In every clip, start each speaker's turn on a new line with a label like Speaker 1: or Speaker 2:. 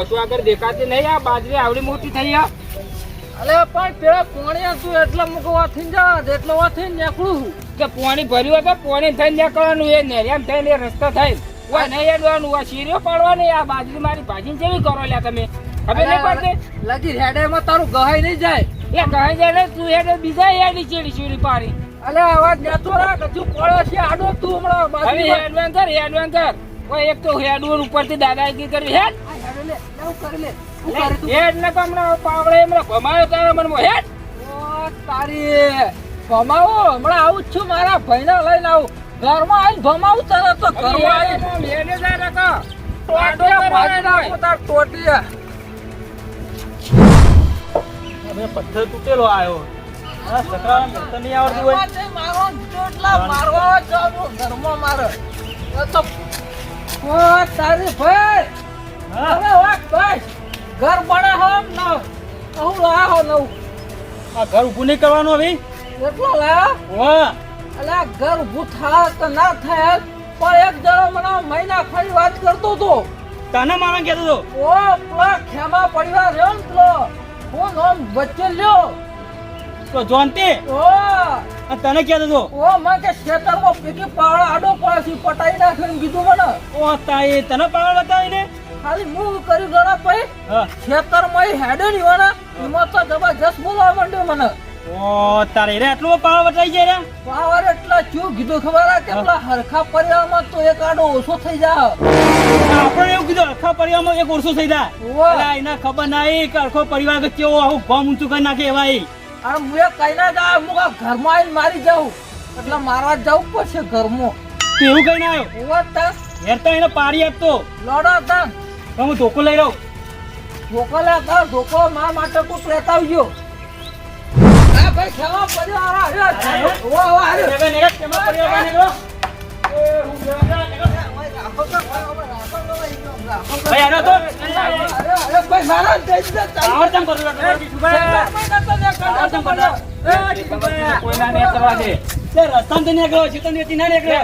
Speaker 1: ઓછું આગળ દેખાતી નહીં. આ બાજરી આવડી મોટી થઈ આ.
Speaker 2: અલે પણ પેલા પોણી હતું એટલે મુકો વાથી જા એટલે વાથી નીકળું
Speaker 1: કે પોણી ભર્યું હતું પોણી થઈને નીકળવાનું એ નેરિયામ થઈને એ રસ્તા થાય. વા નહીં અડવાનું આ શીરીઓ પાડવાની આ બાજરી મારી ભાજી જેવી કરો લ્યા તમે. હવે નહીં પડતી?
Speaker 2: લગી હેડેમાં તારું ગહાઈ નહીં જાય.
Speaker 1: એ ગહાઈ જાય ને તું હેડે બીજા હેડી ચેડી ચીડી પાડી.
Speaker 2: અલે અવાજ નેતો રાખ હજુ પડો છે આડો તું હમણાં
Speaker 1: હવે. હેડવાન કર હેડવાન કર. એક તો હેડવું ઉપરથી દાદાગીરી કરવી
Speaker 2: આ હેડો. લે, લેવું કરી લે. શું કરે તું?
Speaker 1: હેડ ને તો હમણાં પાવડે હમણાં ભમાયો તારા મનમાં. હેડ.
Speaker 2: ઓ, તારી ભમાવો હમણાં આવું છું મારા ભાઈને લઈને આવું. ઘરમાં આવીને ભમાવું તો આવીને.
Speaker 1: જાય
Speaker 2: તાર
Speaker 3: પથ્થર તૂટેલો આવ્યો હા સકરા નડતર નહીં આવડતું હોય.
Speaker 2: મારો જેટલા મારવા જાઉં ઘરમાં મારે. તો ઓ તારી ભાઈ. હવે વાત ભાઈ ઘર બને હો ન. હું લાયા હો નવું.
Speaker 3: આ ઘર ઊભું નહીં કરવાનું હવે?
Speaker 2: એટલો લાયા?
Speaker 3: વાહ.
Speaker 2: એટલે ઘર ઊભું થાય તો ના થાય પણ એક જણો મને મહિના ખરી વાત કરતો હતો.
Speaker 3: તને મારા કહેતો હતો?
Speaker 2: ઓ પેલા ખેમા પરિવાર રહ્યો ને પેલો. હું નામ વચ્ચે લ્યો
Speaker 3: તો જોનતી
Speaker 2: ઓ.
Speaker 3: તને કહેતો હતો?
Speaker 2: ઓ મને કે ખેતરમાં પીકી પાવડા આડો પડે પટાઈ નાખીને કીધું મને.
Speaker 3: ઓ તાઈ તને પાવડા બતાવીને?
Speaker 2: ખાલી મૂવ કર્યું ગણા પછી ખેતરમાં હેડે ની વાના. એમાં તો જબરજસ્ત બોલવા માંડ્યો મને.
Speaker 3: ઓ તારે રે એટલો પાવર વટાઈ જાય રે?
Speaker 2: પાવર એટલા ચૂ કીધું ખબર કે પેલા હરખા પરિવારમાં તો એક આડો ઓછો થઈ જાય.
Speaker 3: આપણે એવું કીધું હરખા પરિવારમાં એક ઓછો થઈ જાય. અલા, એના ખબર નહીં કે હરખો પરિવાર કે કેવો આવું ગમ ઊંચું કરી નાખે એવા
Speaker 2: આ મુએ કઈ ના જા હું ઘરમાં આવીને મારી જાઉં. એટલે મારા જાઉં પડશે ઘરમાં.
Speaker 3: તું એવું કઈ ના આવ્યો?
Speaker 2: ઉવા તા
Speaker 3: એને પાડી આપતો.
Speaker 2: લોડો તા
Speaker 3: તો હું ધોકો લઈ રહું.
Speaker 2: ધોકો લે તા ધોકો મારા માટે કોક લેતા આવજો હા ભાઈ ખેવા પરિવાર આવ્યો વાહ વાહ આવ્યો
Speaker 3: નેગા, નેગા, કેમાં પરિવાર બહાર નીકળો? ભાઈ આનો તો
Speaker 2: અરે ભાઈ મારા દે
Speaker 3: ચમ કરું છું?
Speaker 1: કોઈ ના કરવા દે.
Speaker 3: રસ્તામાં તો વેચી ના નીકળે.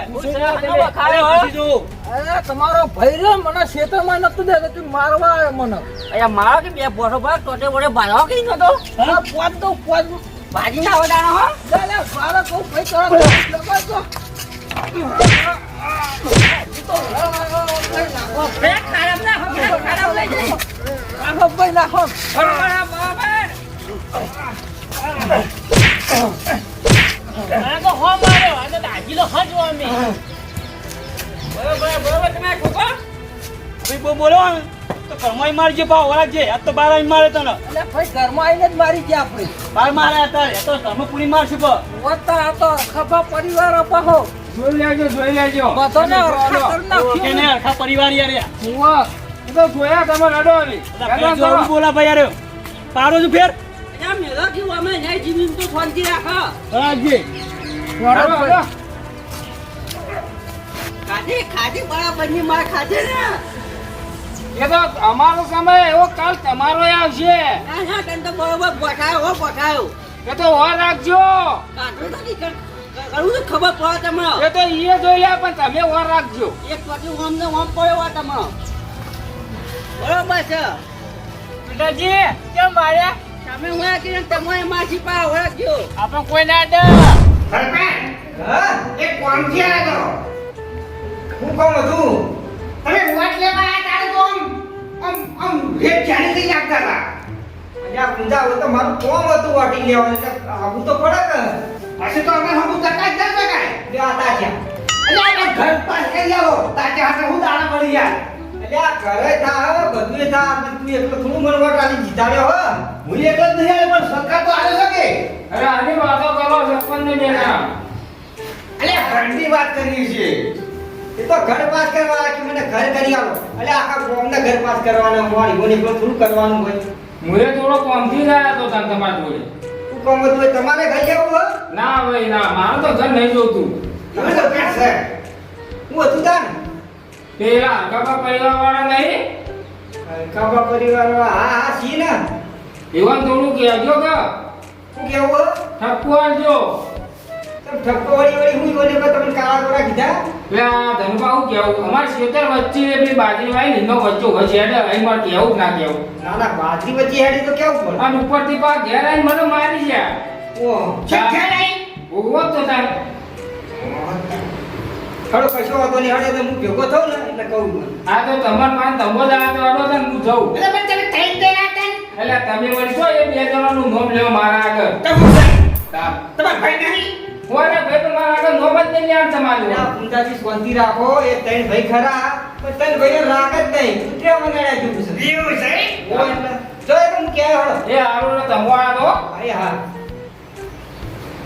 Speaker 3: અરે, પછી જોઉં.
Speaker 2: અરે તમારો ભાઈ રે મને ખેતરમાં નતું દેતો તું મારવા આવ્યો મને.
Speaker 4: અહીંયા મારો કે બે બોટો પર ટોટે બોટે બાળવા કઈ નતો?
Speaker 2: હા પોત તો પોત
Speaker 4: ભાજી ના વડાણો હો?
Speaker 2: લે લે મારો કહું ભાઈ નાખો
Speaker 4: આ તો હો માર્યો આ તો દાજી લો હજ અમે. બરોબર તમે ખોખો?
Speaker 3: ભાઈ બહુ બોલો તો ઘરમાંય મારજે ભાવ વળગજે. આજ તો બાર આવીને મારે તને.
Speaker 2: એટલે ભાઈ ઘરમાં આવીને જ મારી ગયા આપણે
Speaker 3: બાર મારે અત્યારે તો ઘરમાં પૂરી મારશું પણ.
Speaker 2: વત્તા આ તો ખભા પરિવાર અપાહો
Speaker 1: જોઈ લેજો જોઈ લેજો.
Speaker 2: બધાને રખા કરી
Speaker 3: કે ને.
Speaker 2: નાખ્યું
Speaker 3: પરિવાર યાર. યાર.
Speaker 1: તો જોયા તમે રડો હવે
Speaker 3: આવું બોલા ભાઈ યાર. પાડો છું ફેર?
Speaker 4: કેવું અમે નહીં જીવીને તો શાંતિ રાખો.
Speaker 3: રાખજે.
Speaker 4: ખાધી ખાધી બરાબરની માર ખાધી ને.
Speaker 1: એ તો અમારો સમય એવો કાલ તમારો આવશે.
Speaker 4: ના હા તને તો બરોબર પટાયો હો પટાયો
Speaker 1: એ તો ઓ રાખજો.
Speaker 4: કાંઠો તો નહીં કર- તો ખબર પડે તમને.
Speaker 1: એ તો ઈએ જોઈ લે પણ તમે ઓ રાખજો.
Speaker 4: એક પછી ઓમ ને ઓમ પડ્યો હો તમે બરોબર છે.
Speaker 1: પિતાજી કેમ માર્યા?
Speaker 4: તમે હું કીધું તમે માસી પા ઓળખજો
Speaker 1: આપણે કોઈ ના ડર.
Speaker 5: એક કોણ છે આ તો? હું કોણ હતું તમે વોટ લેવા આ તારે તો આમ આમ આમ રેટ જાણી થઈ નાખતા હતા. અને આ ઊંધા હોય તો મારું કોમ હતું વાટી લેવાનું એટલે આવું તો પડે કે પછી તો અમે હમું કરતા જ ન શકાય બે આ તાચ્યા એટલે આ ઘર પાસ આવો તાચ્યા હાથે હું દાણા મળી જાય એટલે આ ઘરે થા બધું થા. તું એકલો થોડું મને વોટ આલી જીતાડ્યો હો. હું એકલો જ નહીં આવે પણ સરકાર તો આવે શકે.
Speaker 1: અરે આની વાતો કરો સરપંચ ને બેના.
Speaker 5: અલ્યા ઘરની વાત કરી છે એ તો ઘર પાસ કરવા કે મને ઘર કરી આવો? એટલે આખા ગામને ઘર પાસ કરવાનો મારી મને એકલો થોડું કરવાનું હોય?
Speaker 1: મુએ થોડો કોમથી લાયા તો તને તમારા જોડે.
Speaker 5: તું કોમ તો તમારે ઘર જવું
Speaker 1: ના ભાઈ ના મારું તો ઘર નહીં જોતું.
Speaker 5: તમે તો ક્યાં છે. હું હતું તાન
Speaker 1: પેલા કાકા પરિવાર વાળા નહીં?
Speaker 5: કાકા પરિવાર હા હા સી ને?
Speaker 1: એવા થોડું કહેજો કે.
Speaker 5: શું કેવું
Speaker 1: ઠપકો આવજો
Speaker 5: તમે ઠપકો વળી વળી હું બોલે કે તમે કાળા કોરા કીધા?
Speaker 1: એટલે આ ધનુભા કેવું અમારે ખેતર વચ્ચે પેલી બાજરી વાય લીમડો વચ્ચે હોય છે એટલે અહીં મારે કેવું ના કેવું
Speaker 6: ના ના બાજરી વચ્ચે હેડી તો કેવું પડે?
Speaker 1: અને ઉપરથી પા ઘેર આવીને મને મારી છે.
Speaker 6: ઓ છે છે નહીં
Speaker 1: ઊભો તો તાર.
Speaker 6: હળો કશો વાતો નહીં. હળે તો હું ભેગો થઉં ને એટલે કહું.
Speaker 1: આ તો તમાર પાસે તંબો જ તો આડો તો હું જઉં.
Speaker 6: એટલે પણ તમે થઈ જણ હતા ને?
Speaker 1: એટલે તમે વળી છો એ બે જણાનું નોમ લેવા મારા આગળ. તમે.
Speaker 6: તમારા ભાઈ
Speaker 1: જ તમારું.
Speaker 6: ના, પૂંજાજી શાંતિ રાખો. એ તૈન ભાઈ ખરા પણ ત્રણ ભાઈઓ રાખ જ નહીં. ઉતર્યા મંગાડ્યા જેવું છે. એવું છે? જો એ તો હું ક્યાં હળો?
Speaker 1: એ આરો ને તંબો આવ્યો
Speaker 6: અરે હા.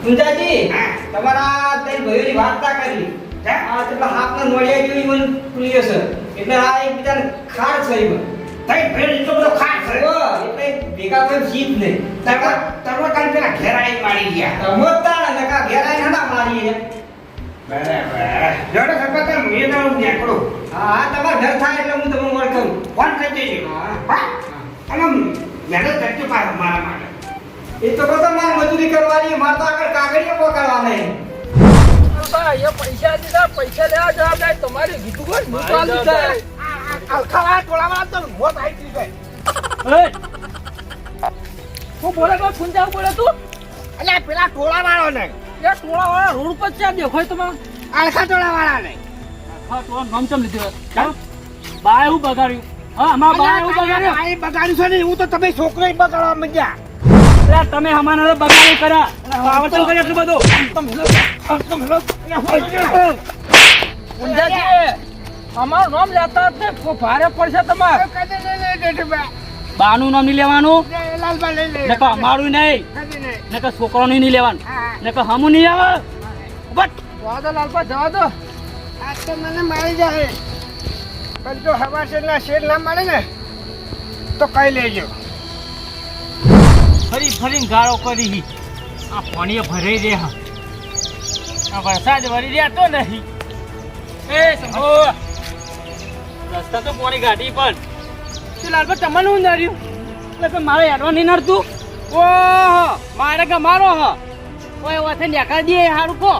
Speaker 6: પૂંજાજી તમારા ત્રણ ભાઈઓની વાર્તા કરી. આ કેટલા હાથના નોળિયા જેવી મને ખુલ્યો છે એટલે આ એકબીજાને ખાર છે ઈવન
Speaker 5: તઈ ફેર એટલો બધો ખાસ છે?
Speaker 6: ઓ, એટલે ભેગા થઈ જીત નહીં.
Speaker 5: તરવા તરવા કાલ પેલા ઘેરાઈ મારી ગયા.
Speaker 6: રમતતા ને નકા ઘેરાઈ ના મારી મારીએ.
Speaker 5: બરાબર. જોડે સરપંચ હું એ ના નીકળો.
Speaker 6: હા હા ઘર થાય એટલે હું તમને મળતો કરું.
Speaker 5: ફોન કરી દેજો
Speaker 6: હા.
Speaker 5: હા. અને મહેનત કરજો પાછો મારા માટે.
Speaker 6: એ તો બધા મારે મજૂરી કરવાની મારે તો આગળ કાગળિયો પકડવા નહીં
Speaker 3: પૈસા દીધા પૈસા લેવા જવાબદાર તમારી કીધું કોઈ હું તો આલી દીધા.
Speaker 5: અલખાવા ટોળાવાળા તો મોત આવી ગઈ
Speaker 3: હું? બોલે કોઈ ફૂંજા બોલે તું?
Speaker 5: એટલે પેલા ટોળાવાળો ને
Speaker 3: એ ટોળા વાળા રોડ પર ક્યાં દેખાય તમારે
Speaker 5: અલખા ટોળાવાળા ને
Speaker 3: હા તો નામ ચમ લીધું બાય હું બગાડ્યું હા અમારા બા એવું બગાડ્યું
Speaker 5: આ બગાડ્યું છે ને એવું તો તમે છોકરો બગાડવા માંડ્યા
Speaker 3: એટલે તમે અમારા બગાડી કર્યા ચમ કર્યા એટલું બધું અમારું નામ લેતા ભારે પડશે તમારે બાનું નામ નહીં લેવાનું. નકર અમારું નહીં. નકર છોકરાનું નહીં લેવાનું. નકર હમું નહીં આવે. બટ જવા દો લાલપા જવા દો.
Speaker 5: આજ તો મને મારી જાય પણ જો હવા શેરના શેર ના મળે ને તો કઈ લેજો
Speaker 3: ફરી ફરી ગાળો કરી આ પાણીએ ભરાઈ દે હા આ વરસાદ ભરી રહ્યા તો નહીં. એ સંભો. રસ્તા તો પોણી ગાડી પણ. શું લાલપા તમને હું નડ્યું એટલે કે મારે હેડવા નહીં નડતું. ઓહો મારે કે મારો હ. ઓય વાથે દેખા દે હારું કો.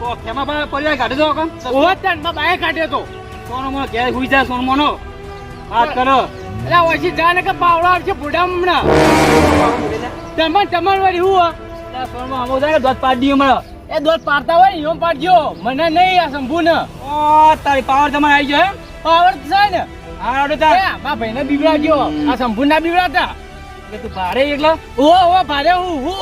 Speaker 3: તો ખેમા બા પરિવાર કાઢી દો કમ ઓહો તન બા બાય કાઢ્યો તો. સોનો મો ઘેર હુઈ જા સોનો મોનો વાત કરો. એટલે ઓછી જાને કે પાવડા આવશે બુડા હમણાં. વાળી હું આ સોનમાં હમો જાય દોત પાડી હમણાં એ દોત પાડતા હોય ને એમ પાડજો. મને નહીં આ શંભુ ને ઓ તારી પાવર તમારે આવી જાય પાવર થાય ને. હા તાર. મા ભાઈને બીવડાવજો આ શંભુ ના બીવડાવતા? એટલે તું ભારે એકલો? ઓ ઓ ભારે હું હું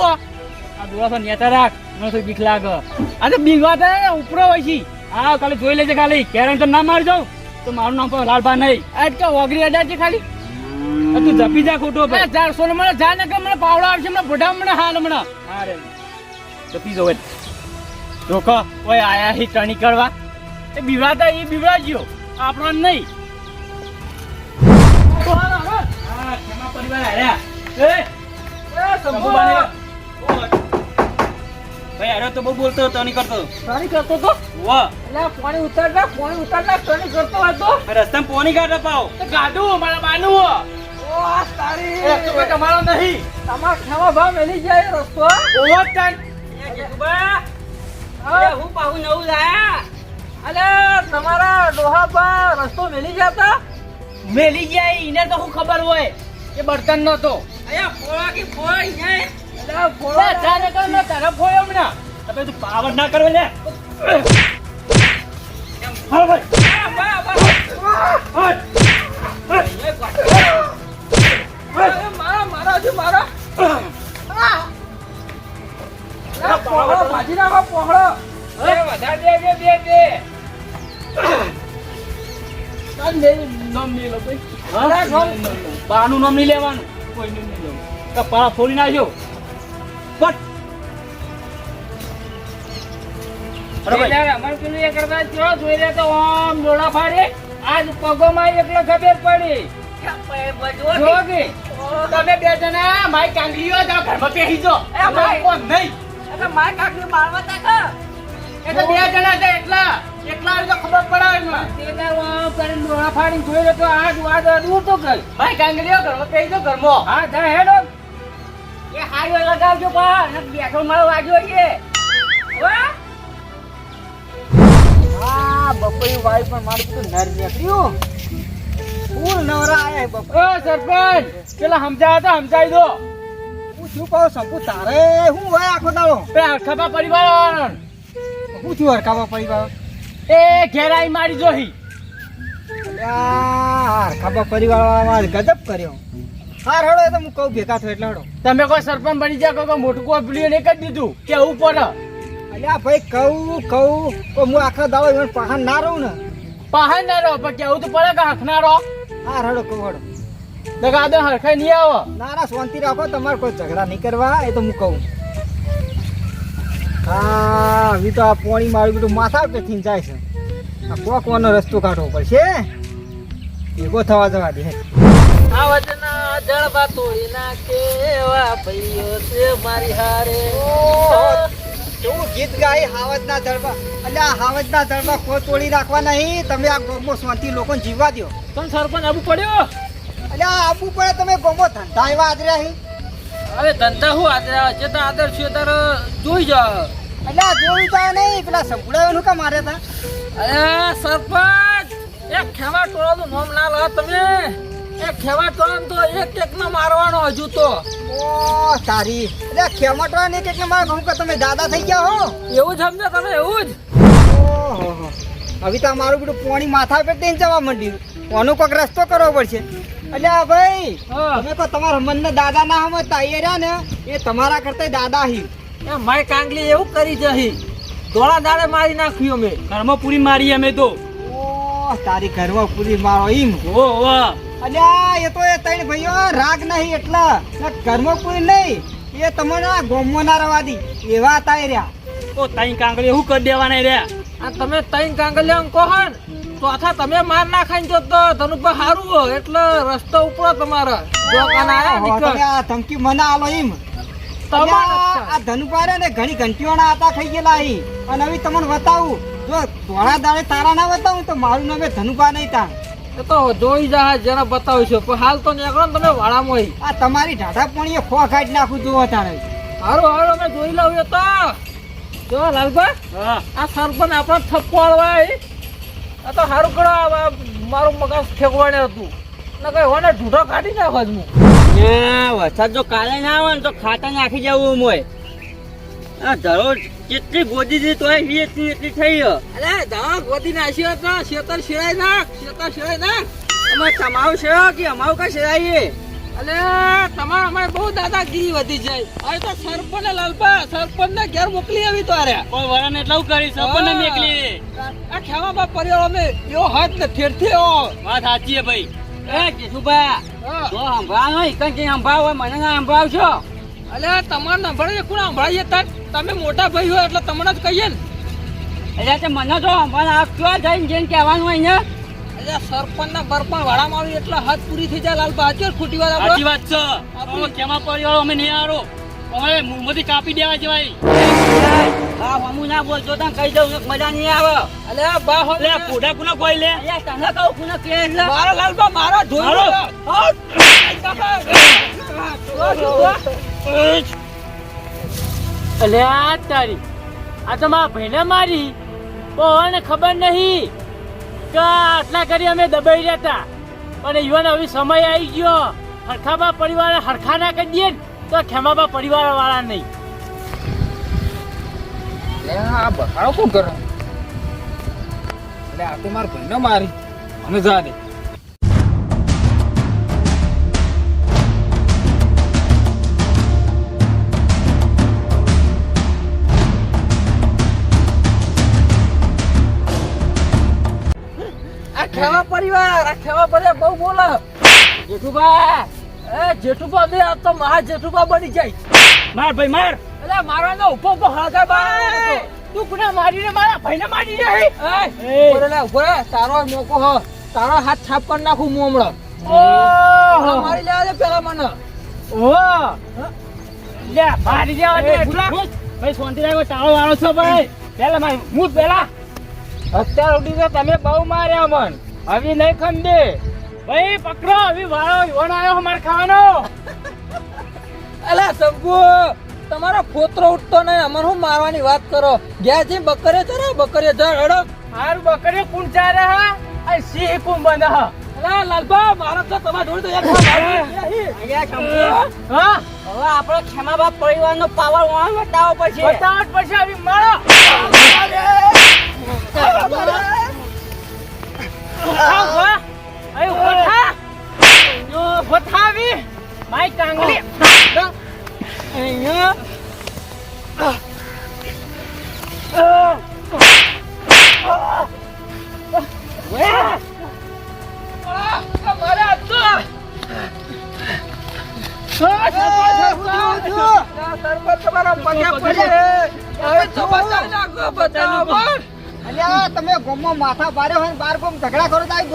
Speaker 3: આ દોરા નેતા રાખ મને તો બીક લાગે. આ તો બીવાતા ઉપરો હોય છે. હા કાલે જોઈ લેજે ખાલી. ક્યારે તો ના મારી જાઉં તો મારું નામ પણ લાલભા નહીં. આજ તો ઓગરી છે ખાલી. તું જપી જા ખોટો બે ચારસો ને મને જા ને કે મને પાવડા આવશે મને બુઢા મને હાલ હમણાં. હા રે. જપી જો રોકો. ઓય આયા હી ટણી કરવા. એ બીવડાતા એ બીવડાજ્યો આપણો નહીં. ખેમા પરિવાર આયા એ એ ભાઈ. અરે તો બહુ બોલતો હતો નહીં કરતો. ટણી કરતો તો વાહ. એટલે પાણી ઉતારતા પાણી ઉતારતા ટણી કરતો હતો? રસ્તામાં પાણી કાઢે પાવ. ગાડું મારા બાનું ઓ આ તારી. એ તો તમારો નહીં. તમાર ખાવા ભાવ મેલી જાય રસ્તો ઓવો તન. હું. પાહુ નવું લાયા? અલે તમારા ડોહા પર રસ્તો મેલી જતા? મેલી જાય એને તો શું ખબર હોય? કે બર્તન નતો અયા ફોળા કે ફોળ અહીંયા ફોળા કર નો તારા ફોળ હમણાં. તમે તું પાવર ના કરો લે. હા ભાઈ. મારા મારા છે મારા. પહોળો ભાજી નાખો પહોળો
Speaker 1: એ વધારે દેજે બે બે
Speaker 3: બાનું નામ નહીં લેવાનું. કોઈનું નહીં લેવાનું. કપાળા ફોડી નાખજો પટ.
Speaker 1: અમારે પેલું એ કરતા ચો જોઈ રહ્યા તો આમ ડોળા ફાડે. આજ પગોમાં એકલો ખબર પડી.
Speaker 3: તમે બે જણા મારી કાંગલીઓ જાઓ ઘરમાં બેસી જો. નહીં? મારી કાંગલી મારવા તા એ બે જણા છે એટલા એટલા લગાવજો બેઠો મારો વાગ્યો છે. હા?
Speaker 6: આ બપોરી વાય પણ મારું બધું નર નીકળ્યું. ફૂલ નવરા આયા બપોર.
Speaker 2: ઓ સરપંચ પેલા સમજાયા સમજાવી દો.
Speaker 6: હું શું કહું શંકુ તારે હું હોય આખો દાડો?
Speaker 2: બે હરખાબા પરિવાર
Speaker 6: હું થયું હરકાવા પરિવાર
Speaker 2: એ ઘેરાઈ મારી જોહી.
Speaker 6: હરકાવા પરિવાર વાળા ગજબ કર્યો. હાર હળો એ તો હું કહું ભેગા થયો એટલે હળો.
Speaker 2: તમે કોઈ સરપંચ બની જાય કોઈ મોટું કોઈ પેલું નહીં કરી દીધું કેવું પડે?
Speaker 6: અલ્યા ભાઈ કહું કહું તો હું આખો દાડો એને પહાણ ના રહું ને.
Speaker 2: પહાડ ના રહો પણ કેવું તો પડે કે હખનારો
Speaker 6: હાર હળો કહું હળો.
Speaker 2: દગાદે હરખાઈ નહીં આવો.
Speaker 6: ના ના શાંતિ રાખો તમારે કોઈ ઝઘડા નહીં કરવા એ તો હું કહું. હા હવે તો આ પોણી મારું બધું માથા કે જાય છે. આ કોકવાનો રસ્તો કાઢવો પડશે ભેગો થવા જવા દે
Speaker 2: આવતના જળબા તોડી નાખે એવા ભાઈઓ છે મારી હારે.
Speaker 6: કેવું ગીત ગાય હાવજના દળબા એટલે આ હાવજના દળબા કોઈ તોડી રાખવા નહીં. તમે આ ગોમો શાંતિ લોકોને જીવવા દો
Speaker 2: પણ સરપંચ આવું પડ્યો?
Speaker 6: એટલે આ આપવું પડે તમે ગોમો ધંધા એવા આદર્યા હી?
Speaker 2: હવે ધંધા હું આદર છે તો આદર છે તાર જોઈ જા.
Speaker 6: એટલે આ જોયું તો નહીં પેલા સંભળાયું કા મારે તા?
Speaker 2: અરે સરપંચ એક ખેવા ટોળો નું નામ ના લો તમે. એક ખેવા ટોળો તો એક એક ને મારવાનો હજુ તો.
Speaker 6: ઓ તારી. એટલે ખેમટવા નહીં કે મારા ઘઉં કે તમે દાદા થઈ ગયા હો?
Speaker 2: એવું જ સમજો તમે એવું જ.
Speaker 6: ઓહો. હવે તો મારું બધું પોણી માથા પર દઈને જવા માંડ્યું. કોનો કોઈક રસ્તો કરવો પડશે. એટલે આ ભાઈ. તમે કહો તમારા મનને દાદા ના સમજતા એ રહ્યા ને એ તમારા કરતા દાદા હી.
Speaker 2: એ માય કાંગલી એવું કરી જહી. ધોળા દાડે મારી નાખ્યો મેં
Speaker 3: ઘરમાં પૂરી મારી અમે તો.
Speaker 6: ઓ તારી ઘરમાં પૂરી મારો ઈમ.
Speaker 3: ઓ વાહ
Speaker 6: અલ્યા એ તો એ ત્રણ ભાઈઓ રાગ નહીં એટલા. ને ઘરમાં પૂરી નહીં. એ તમને ગોમમાં ના રવાદી એવા હતા રહ્યા.
Speaker 3: ઓ તાઈ કાંગળી હું કરી દેવાના રહ્યા?
Speaker 2: આ તમે તૈન કાંગલિયા કહો હન ચોથા તમે માર નાખાઈને જો તો ધનુભા હારું હો એટલે રસ્તો ઉપરો તમારા. જો કાના આયા નીકળ.
Speaker 6: આ ધમકી મને આલો અલ્યા, આ ધનુપારે ને ઘણી ઘંટીઓના આતા ખાઈ ગયેલા અહીં અને હવે તમને બતાવું જો ધોળા દાડે તારા ના બતાવું તો મારું નામ એ ધનુપા નહીં તા
Speaker 2: એ તો જોઈ જા જેને બતાવીશું. પણ હાલ તો નીકળો ને તમે વાળામાં.
Speaker 6: આ તમારી ઢાઢા પણ ખો ખાઈ નાખું જોવો તારે.
Speaker 2: હારું હારું અમે જોઈ લઉં એ તો. જો લાલભા આ સરપંચ આપણા થપ્પો આલવાય આ તો કરો આ મારું મગજ ફેંકવાને હતું. ને કઈ હોને ઢૂંઢો કાઢી નાખો જ હું.
Speaker 4: વરસાદ જો કાલે ના આવે ને તો ખાતા નાખી જવું મોય આ ધરો કેટલી ગોદી તોય વી એટલી એટલી થઈ
Speaker 2: અલે દાવા ગોદી નાખ્યો તો શેતર શિરાય નાખ શેતર શિરાય નાખ.
Speaker 4: અમે તમારું છે કે અમારું કઈ શેરાઈએ?
Speaker 2: અલે તમારે અમારે બહુ દાદાગીરી વધી જાય. હવે તો સરપંચ ને લાલપા સરપંચ ને ઘેર મોકલી આવી તો અરે
Speaker 3: કોઈ વરાને એટલું કરી નીકળી
Speaker 2: આ ખેવા બાપ પરિવાર અમે એવો હાથ ને ઠેરથી એવો
Speaker 3: વાત સાચી ભાઈ.
Speaker 4: એ
Speaker 2: હા.
Speaker 4: જો સંભળાવો ઈકન જે સંભળાવો હોય મને ના સંભળાવશો.
Speaker 2: એટલે તમારે સંભળાવીએ કોણ સંભળાઈએ? તાર તમે મોટા ભાઈ હોય એટલે તમને જ કહીએ ને.
Speaker 4: એટલે તે મને તો સંભળાવ આપજો જઈને જેને કહેવાનું હોય ને?
Speaker 2: એટલે સરપંચ ના બરપણ વાળામાં આવી એટલે હાથ પૂરી થઈ જાય લાલ હાચર ખોટી વાત
Speaker 3: વાત છે. કેમાં અમે નહીં આરો અમે મુંબઈથી કાપી દેવા જવાય.
Speaker 4: હા હમું ના બોલતો તને કહી દઉં ને મજા નહીં આવે.
Speaker 2: અલે બા હો.
Speaker 3: લે ફોડા કુના કોઈ લે?
Speaker 4: અલ્યા તને કહું કોને કે એટલે?
Speaker 2: મારા લાલબા મારા
Speaker 7: અલે આ તારી આ તો મારા ભાઈને મારી. પણ ખબર નહીં કે આટલા કરી અમે દબાઈ રહ્યા હતા. પણ યુવાન હવે સમય આવી ગયો. હરખાબા પરિવાર હરખા ના કરી દઈએ તો ખેમાબા પરિવાર વાળા નહીં
Speaker 2: આ બખાડો કોણ કરે? એટલે આ તો મારા ભાઈને મારી. અમે જા દે. આ ખેવા પરિવાર આ ખેવા પરિવાર બહુ બોલે. જેઠુભા એ જેઠુભા બે આ તો મહા જેઠુબા બની જાય.
Speaker 3: માર ભાઈ માર.
Speaker 2: અલે મારવાનો ઊભો ઊભો હળગાય બા.
Speaker 7: તું કુના મારીને મારા ભાઈને મારી જાય
Speaker 2: એ ઊભો લે, ઊભો તારો મોકો હ. તારો હાથ છાપ કરી નાખું હું હમણાં.
Speaker 7: ઓ
Speaker 2: મારી લેવા દે પેલા મને.
Speaker 7: ઓ લે મારી દેવા દે એટલા. ભાઈ શાંતિ રાખો ટાળો વાળો છો ભાઈ. પેલા મારી હું પેલા.
Speaker 2: અત્યાર સુધી તો તમે બહુ માર્યા મન. હવે નહીં ખંડે.
Speaker 7: ભાઈ પકડો હવે વાળો યુવાન આવ્યો મારે ખાવાનો.
Speaker 2: અલા શંકુ તમારો ફોતરો ઉઠતો નહીં. અમાર હું મારવાની વાત કરો? ગયા છે બકરે ચરે બકરે ચર અડક હારું કુણ કોણ ચારે હા? આ સિંહ કોણ બને હા. અલા લાલબા મારો તો તમારા જોડે તો એક હા.
Speaker 4: હવે આપણો ખેમાબા પરિવારનો પાવર પડશે
Speaker 2: બતાવટ પછી. આવી મારો.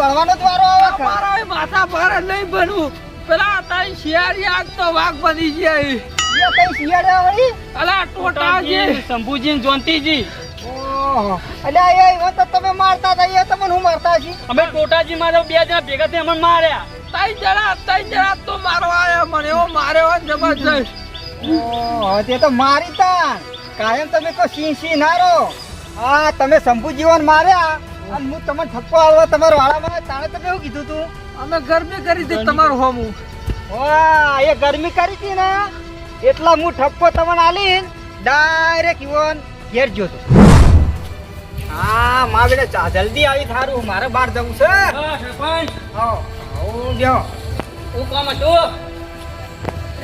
Speaker 6: ઝઘડા કરો તો આ દોડવાનો જ વારો આવે મારા
Speaker 2: મારો એ માથા પર નહીં ભણવું પેલા તારી શિયાળી આગ તો વાઘ બની જાય
Speaker 6: ઈયો કઈ શિયાળે વળી?
Speaker 2: અલા ટોટાજી
Speaker 3: શંભુજી
Speaker 6: ઓહો. અલ્યા એ એવો તો તમે મારતા હતા એ તમને હું મારતા છી
Speaker 3: અમે ટોટાજી માં બે જણા ભેગા થઈ અમને માર્યા.
Speaker 2: તઈ જરા તઈ જરા તો મારવા આયા મને એવો માર્યો જબરજસ્ત.
Speaker 6: ઓહો, તે તો મારી તા કાયમ તમે કો સી સી નારો હા તમે શંભુ જીવન માર્યા. અને હું તમને ઠપકો આલવા તમારા વાળામાં તાણે તમે એવું કીધું તું?
Speaker 2: અમે ગરમી કરી હતી તમારું હોમું.
Speaker 6: વાહ એ ગરમી કરી હતી ને? એટલા હું ઠપકો તમને આલી ડાયરેક્ટ ઇવન ઘેર જોતો હા માં બેટા ચા જલ્દી આવી થારું મારે બહાર જવું છે.
Speaker 4: સરપંચ.
Speaker 6: આવો આવો બેહો
Speaker 4: હું કોમ હતું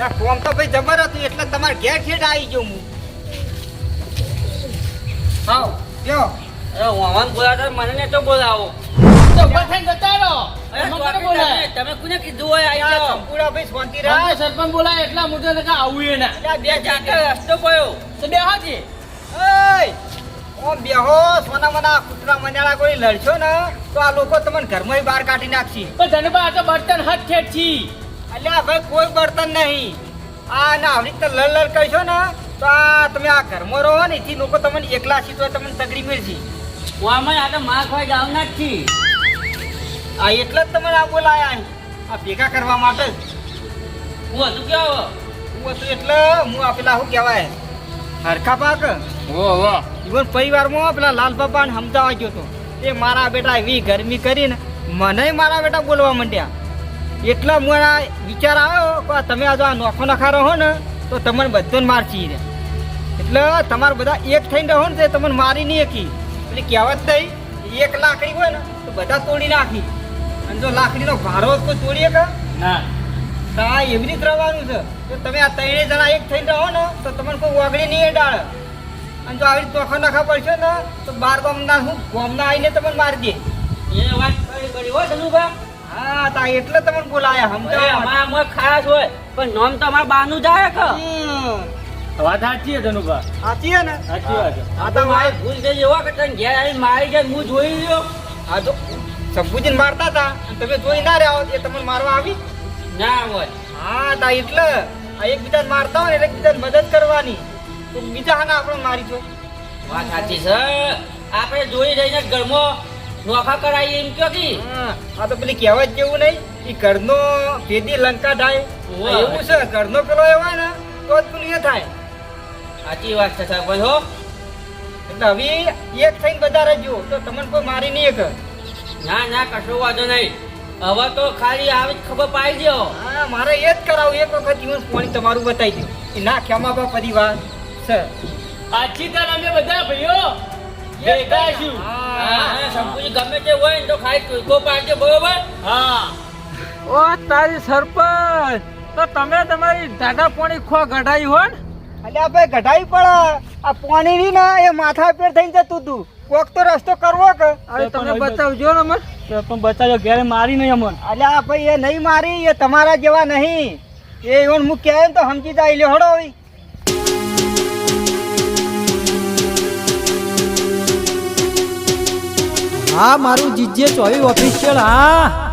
Speaker 6: આ કોમ તો ભાઈ જબર હતું એટલે તમારે ઘેર છેડ આવી ગયો હું. હા
Speaker 4: અરે વાવાન બોલાતા મને ને તો બોલાવો.
Speaker 2: તો કોને બોલાય?
Speaker 4: તમે- કોને કીધું હોય જાઓ.
Speaker 6: સંપૂર્ણ ભાઈ શાંતિ રાખ
Speaker 2: સરપંચ બોલાય એટલા મુદ્દે ને આવું એને
Speaker 4: ત્યાં બે જાતે રસ્તો પડ્યો.
Speaker 2: તો બે હાજી
Speaker 6: એય ઓમ બેહો સોના મના કૂતરા મન્યાળા કોઈ લડશો ને તો આ લોકો તમને ઘરમાં બહાર કાઢી નાખશે.
Speaker 2: પણ ધનબા આ તો બર્તન હાથ ઠેઠ છી.
Speaker 6: અલ્યા ભાઈ કોઈ બર્તન નહીં. આ ના આવી રીતે લડ લડ કહીશો ને તો આ તમે આ ઘરમાં રહો ને એથી લોકો તમને એકલા છી તો તમને તગડી મળશે.
Speaker 4: વામાં આ તો માર ખવાઈ જાવના જ
Speaker 6: આ એટલે જ તમને આ બોલાયા. આ ભેગા કરવા માટે.
Speaker 4: હું હતું કેવો
Speaker 6: હું હતું એટલે હું આ પેલા શું કહેવાય? હરખા પાક?
Speaker 2: ઓ વાહ
Speaker 6: ઇવન પરિવારમાં પેલા લાલ બાપાને સમજાવવા ગયો હતો. એ મારા બેટા એવી ગરમી કરીને મને મારા બેટા બોલવા માંડ્યા. એટલા મારા વિચાર આવ્યો કે તમે આ જો આ નોખો નખા રહો ને તો તમને બધાને મારશી રે એટલે તમારે બધા એક થઈને રહો ને તે તમને મારી નહીં એકી. એટલે કહેવત થઈ એક લાકડી હોય ને તો બધા તોડી નાખી. અને જો લાકડીનો ભારો તો તોડીએ કે?
Speaker 2: ના.
Speaker 6: તો એવી રીતે રહેવાનું છે. તો તમે આ ત્રણે જણા એક થઈને રહો ને તો તમને કોઈ ઓગળી નહીં ડાળે અને જો આવી રીતે નોખા નખા પડશે ને તો બાર ગામના હું ગામના આવીને તમને મારી દે.
Speaker 4: એ વાત કરી હો ધનુભા.
Speaker 6: હા તા એટલે તમને બોલાયા
Speaker 4: મોય ખાસ હોય પણ નોમ તો અમારા બાનું જાય કે.
Speaker 2: વાત સાચી છે ધનુભા?
Speaker 6: સાચી છે ને?
Speaker 2: સાચી વાત છે.
Speaker 6: આ તો
Speaker 4: મારે ભૂલ થઈ એવા કે તને ઘેર આવી મારી જાય હું જોઈ લ્યો
Speaker 6: આ તો શંભુજીને મારતા હતા તમે જોઈ ના રહ્યા હોત એ તમને મારવા આવી?
Speaker 4: ના હોય.
Speaker 6: હા તા એટલે. આ એકબીજાને મારતા હોય એટલે એકબીજાને મદદ કરવાની. તો બીજા હાના આપણે મારી છો
Speaker 4: વાત સાચી છે. આપણે જોઈ રહીને ઘરમાં નોખા કરાવી એમ કયો કી?
Speaker 6: હા, આ તો પેલી કહેવત જેવું નહીં કે ઘરનો ભેદી લંકા થાય એવું છે ઘરનો પેલો એવો હોય ને તો જ પુણ્ય એ થાય.
Speaker 4: સાચી વાત છે સાહેબ. હો
Speaker 6: એટલે હવે એક થઈને બધા રહેજો. તો તમને કોઈ મારી નહીં એક.
Speaker 4: ના ના કશો વાંધો નહીં. હવે તો ખાલી આવી જ ખબર પાડી દો
Speaker 6: હા મારે એ જ કરાવું. એક વખત જીવન પાણી તમારું બતાવી દો એ ના ક્ષમા બા પરિવાર છે.
Speaker 2: આજથી તાર અમે બધા ભાઈઓ ભેગા છું
Speaker 6: હા.
Speaker 4: હા ગમે તે હોય ને તો ખાલી ટૂંકો પાડજો બરોબર?
Speaker 2: હા. ઓ તારી સરપંચ તો તમે તમારી દાદા પોણી ખો ગઢાઈ હોય ને
Speaker 6: અલ્યા ભાઈ ગઢાઈ પડે આ પાણી ની ના એ માથા પેર થઈને જતું તું. કોક તો રસ્તો કરવો કે?
Speaker 2: અરે તમે બતાવજો ને અમર.
Speaker 3: પણ બતાવજો ઘેરે મારી નહીં અમને
Speaker 6: અલ્યા ભાઈ એ નહીં મારી એ તમારા જેવા નહીં. એ એવું હું કહે ને તો સમજી જાય લે હડો હવે
Speaker 8: હા મારું જીજે ચોવી ઓફિશિયલ હા.